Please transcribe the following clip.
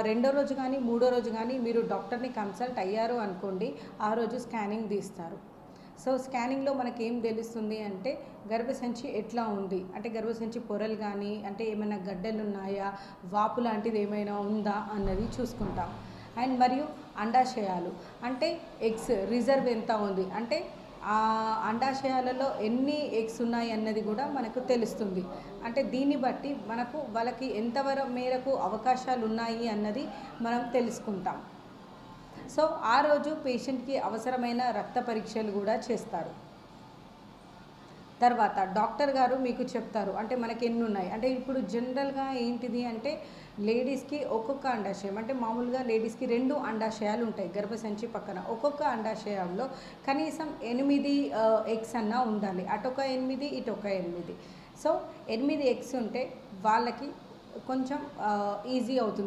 రెండో రోజు కానీ మూడో రోజు కానీ మీరు డాక్టర్ని కన్సల్ట్ అయ్యారు అనుకోండి ఆ రోజు స్కానింగ్ తీస్తారు. సో స్కానింగ్లో మనకి ఏం తెలుస్తుంది అంటే గర్భసంచి ఎట్లా ఉంది? అంటే గర్భసంచి పొరలు కానీ అంటే ఏమైనా గడ్డలు ఉన్నాయా వాపు లాంటిది ఏమైనా ఉందా? అన్నది చూసుకుంటాం. అండ్ మరియు అండాశయాలు. అంటే ఎగ్స్ రిజర్వ్ ఎంత ఉంది? అంటే ఆ అండాశయాలలో ఎన్ని ఎగ్స్ ఉన్నాయి అన్నది కూడా మనకు తెలుస్తుంది. అంటే దీన్ని బట్టి మనకు వాళ్ళకి ఎంతవర మేరకు అవకాశాలు ఉన్నాయి అన్నది మనం తెలుసుకుంటాం. సో ఆ రోజు పేషెంట్కి అవసరమైన రక్త పరీక్షలు కూడా చేస్తారు. తర్వాత డాక్టర్ గారు మీకు చెప్తారు. అంటే మనకి ఎన్ని ఉన్నాయి? అంటే ఇప్పుడు జనరల్గా ఏంటిది అంటే లేడీస్కి ఒక్కొక్క అండాశయం. అంటే మామూలుగా లేడీస్కి రెండు అండాశయాలు ఉంటాయి గర్భసంచి పక్కన. ఒక్కొక్క అండాశయంలో కనీసం ఎనిమిది ఎగ్స్ అన్నా ఉండాలి. అటొక ఎనిమిది ఇటొక ఎనిమిది. సో ఎనిమిది ఎగ్స్ ఉంటే వాళ్ళకి కొంచెం ఈజీ అవుతుంది.